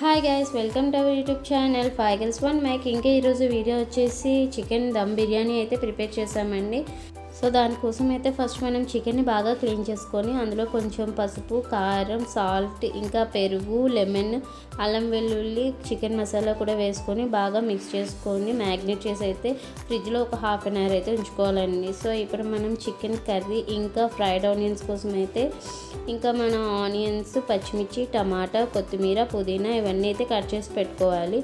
Hi guys welcome to our YouTube channel five girls one mac ఇంకా ఈరోజు video వచ్చేసి chicken dum biryani అయితే prepare చేసామండి. సో దానికోసం అయితే ఫస్ట్ మనం చికెన్ని బాగా క్లీన్ చేసుకొని అందులో కొంచెం పసుపు కారం సాల్ట్ ఇంకా పెరుగు లెమన్ అల్లం వెల్లుల్లి చికెన్ మసాలా కూడా వేసుకొని బాగా మిక్స్ చేసుకొని మ్యాగ్నేట్ చేసి అయితే ఫ్రిడ్జ్లో ఒక హాఫ్ అన్ అవర్ అయితే ఉంచుకోవాలండి. సో ఇప్పుడు మనం చికెన్ కర్రీ ఇంకా ఫ్రైడ్ ఆనియన్స్ కోసం అయితే ఇంకా మన ఆనియన్స్ పచ్చిమిర్చి టమాటా కొత్తిమీర పుదీనా ఇవన్నీ అయితే కట్ చేసి పెట్టుకోవాలి.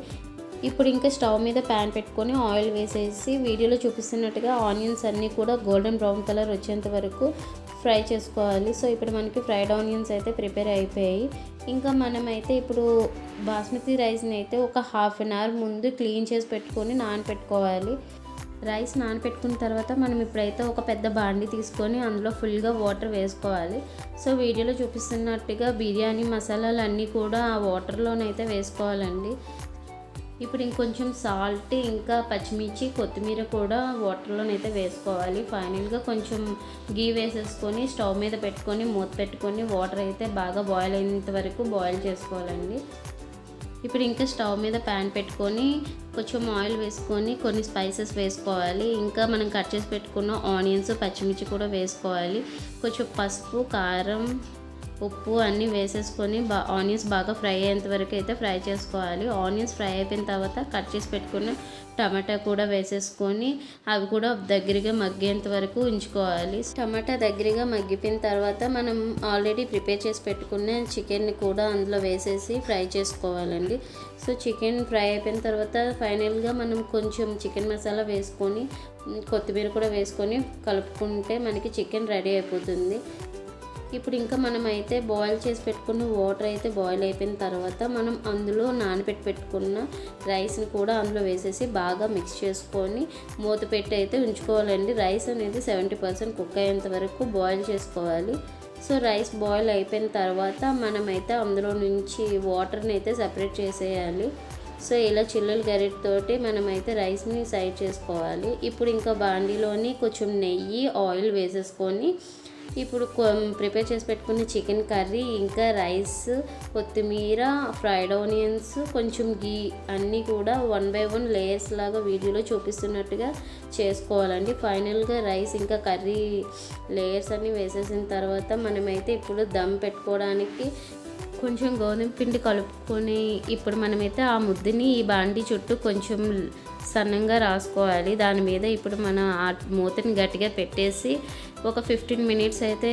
ఇప్పుడు ఇంకా స్టవ్ మీద ప్యాన్ పెట్టుకొని ఆయిల్ వేసేసి వీడియోలో చూపిస్తున్నట్టుగా ఆనియన్స్ అన్నీ కూడా గోల్డెన్ బ్రౌన్ కలర్ వచ్చేంత వరకు ఫ్రై చేసుకోవాలి. సో ఇప్పుడు మనకి ఫ్రైడ్ ఆనియన్స్ అయితే ప్రిపేర్ అయిపోయాయి. ఇంకా మనమైతే ఇప్పుడు బాస్మతి రైస్ని అయితే ఒక హాఫ్ అన్ అవర్ ముందు క్లీన్ చేసి పెట్టుకొని నానపెట్టుకోవాలి. రైస్ నానపెట్టుకున్న తర్వాత మనం ఇప్పుడైతే ఒక పెద్ద బాండి తీసుకొని అందులో ఫుల్గా వాటర్ వేసుకోవాలి. సో వీడియోలో చూపిస్తున్నట్టుగా బిర్యానీ మసాలాలు అన్నీ కూడా ఆ వాటర్లోనైతే వేసుకోవాలండి. ఇప్పుడు ఇంకొంచెం సాల్ట్ ఇంకా పచ్చిమిర్చి కొత్తిమీర కూడా వాటర్లోనైతే వేసుకోవాలి. ఫైనల్గా కొంచెం గీ వేసేసుకొని స్టవ్ మీద పెట్టుకొని మూత పెట్టుకొని వాటర్ అయితే బాగా బాయిల్ అయినంత వరకు బాయిల్ చేసుకోవాలండి. ఇప్పుడు ఇంకా స్టవ్ మీద ప్యాన్ పెట్టుకొని కొంచెం ఆయిల్ వేసుకొని కొన్ని స్పైసెస్ వేసుకోవాలి. ఇంకా మనం కట్ చేసి పెట్టుకున్న ఆనియన్స్ పచ్చిమిర్చి కూడా వేసుకోవాలి. కొంచెం పసుపు కారం ఉప్పు అన్నీ వేసేసుకొని బా ఆనియన్స్ బాగా ఫ్రై అయ్యేంత వరకు అయితే ఫ్రై చేసుకోవాలి. ఆనియన్స్ ఫ్రై అయిపోయిన తర్వాత కట్ చేసి పెట్టుకున్న టమాటా కూడా వేసేసుకొని అవి కూడా దగ్గరగా మగ్గేంత వరకు ఉంచుకోవాలి. టమాటా దగ్గరగా మగ్గిపోయిన తర్వాత మనం ఆల్రెడీ ప్రిపేర్ చేసి పెట్టుకున్న చికెన్ని కూడా అందులో వేసేసి ఫ్రై చేసుకోవాలండి. సో చికెన్ ఫ్రై అయిపోయిన తర్వాత ఫైనల్గా మనం కొంచెం చికెన్ మసాలా వేసుకొని కొత్తిమీర కూడా వేసుకొని కలుపుకుంటే మనకి చికెన్ రెడీ అయిపోతుంది. ఇప్పుడు ఇంకా మనం అయితే బాయిల్ చేసి పెట్టుకున్న వాటర్ అయితే బాయిల్ అయిపోయిన తర్వాత మనం అందులో నానబెట్టి పెట్టుకున్న రైస్ని కూడా అందులో వేసేసి బాగా మిక్స్ చేసుకొని మూత పెట్టి అయితే ఉంచుకోవాలండి. రైస్ అనేది సెవెంటీ పర్సెంట్ కుక్ అయ్యేంత వరకు బాయిల్ చేసుకోవాలి. సో రైస్ బాయిల్ అయిపోయిన తర్వాత మనమైతే అందులో నుంచి వాటర్ని అయితే సపరేట్ చేసేయాలి. సో ఇలా చిల్లులు గరిటతోటి మనమైతే రైస్ని సైడ్ చేసుకోవాలి. ఇప్పుడు ఇంకా బాండీలోని కొంచెం నెయ్యి ఆయిల్ వేసేసుకొని ఇప్పుడు ప్రిపేర్ చేసి పెట్టుకున్న చికెన్ కర్రీ ఇంకా రైస్ కొత్తిమీర ఫ్రైడ్ ఆనియన్స్ కొంచెం గీ అన్నీ కూడా వన్ బై వన్ లేయర్స్ లాగా వీడియోలో చూపిస్తున్నట్టుగా చేసుకోవాలండి. ఫైనల్గా రైస్ ఇంకా కర్రీ లేయర్స్ అన్నీ వేసేసిన తర్వాత మనమైతే ఇప్పుడు దమ్ పెట్టుకోవడానికి కొంచెం గోధుమ పిండి కలుపుకొని ఇప్పుడు మనమైతే ఆ ముద్దని ఈ బాండి చుట్టూ కొంచెం సన్నంగా రాసుకోవాలి. దాని మీద ఇప్పుడు మన ఆ మూతని గట్టిగా పెట్టేసి ఒక ఫిఫ్టీన్ మినిట్స్ అయితే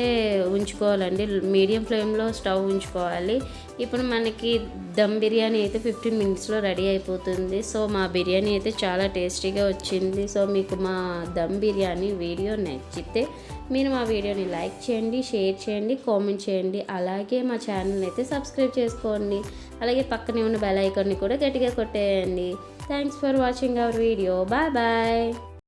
ఉంచుకోవాలండి. మీడియం ఫ్లేమ్లో స్టవ్ ఉంచుకోవాలి. ఇప్పుడు మనకి దమ్ బిర్యానీ అయితే ఫిఫ్టీన్ మినిట్స్లో రెడీ అయిపోతుంది. సో మా బిర్యానీ అయితే చాలా టేస్టీగా వచ్చింది. సో మీకు మా దమ్ బిర్యానీ వీడియో నచ్చితే మీరు మా వీడియోని లైక్ చేయండి షేర్ చేయండి కామెంట్ చేయండి. అలాగే మా ఛానల్ అయితే సబ్స్క్రైబ్ చేసుకోండి. అలాగే పక్కనే ఉన్న బెల్ ఐకాన్ని కూడా గట్టిగా కొట్టేయండి. Thanks for watching our video. Bye bye.